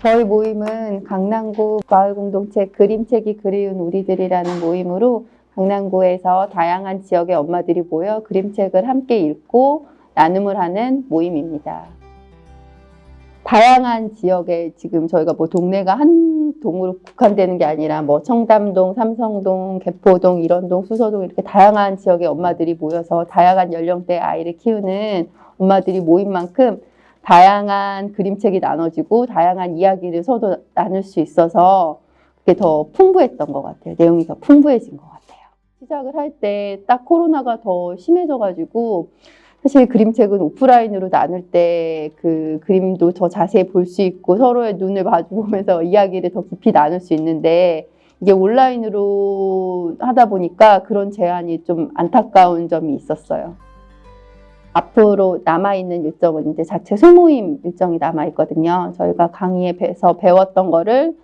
저희 모임은 강남구 마을 공동체 그림책이 그리운 우리들이라는 모임으로 강남구에서 다양한 지역의 엄마들이 모여 그림책을 함께 읽고 나눔을 하는 모임입니다. 다양한 지역에 지금 저희가 뭐 동네가 한 동으로 국한되는 게 아니라 뭐 청담동, 삼성동, 개포동, 일원동, 수서동 이렇게 다양한 지역의 엄마들이 모여서 다양한 연령대 아이를 키우는 엄마들이 모인 만큼 다양한 그림책이 나눠지고 다양한 이야기를 서로 나눌 수 있어서 그게 더 풍부했던 것 같아요. 내용이 더 풍부해진 것 같아요. 시작을 할 때 딱 코로나가 더 심해져가지고 사실 그림책은 오프라인으로 나눌 때 그 그림도 더 자세히 볼 수 있고 서로의 눈을 마주보면서 이야기를 더 깊이 나눌 수 있는데 이게 온라인으로 하다 보니까 그런 제한이 좀 안타까운 점이 있었어요. 앞으로 남아있는 일정은 이제 자체 소모임 일정이 남아있거든요. 저희가 강의에서 배웠던 거를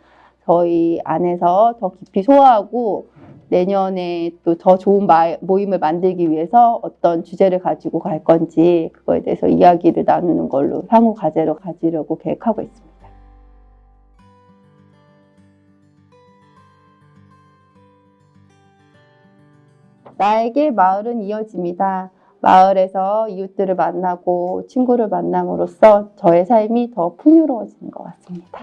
저희 안에서 더 깊이 소화하고 내년에 또 더 좋은 마- 모임을 만들기 위해서 어떤 주제를 가지고 갈 건지 그거에 대해서 이야기를 나누는 걸로 상호 과제로 가지려고 계획하고 있습니다. 나에게 마을은 이어집니다. 마을에서 이웃들을 만나고 친구를 만남으로써 저의 삶이 더 풍요로워지는 것 같습니다.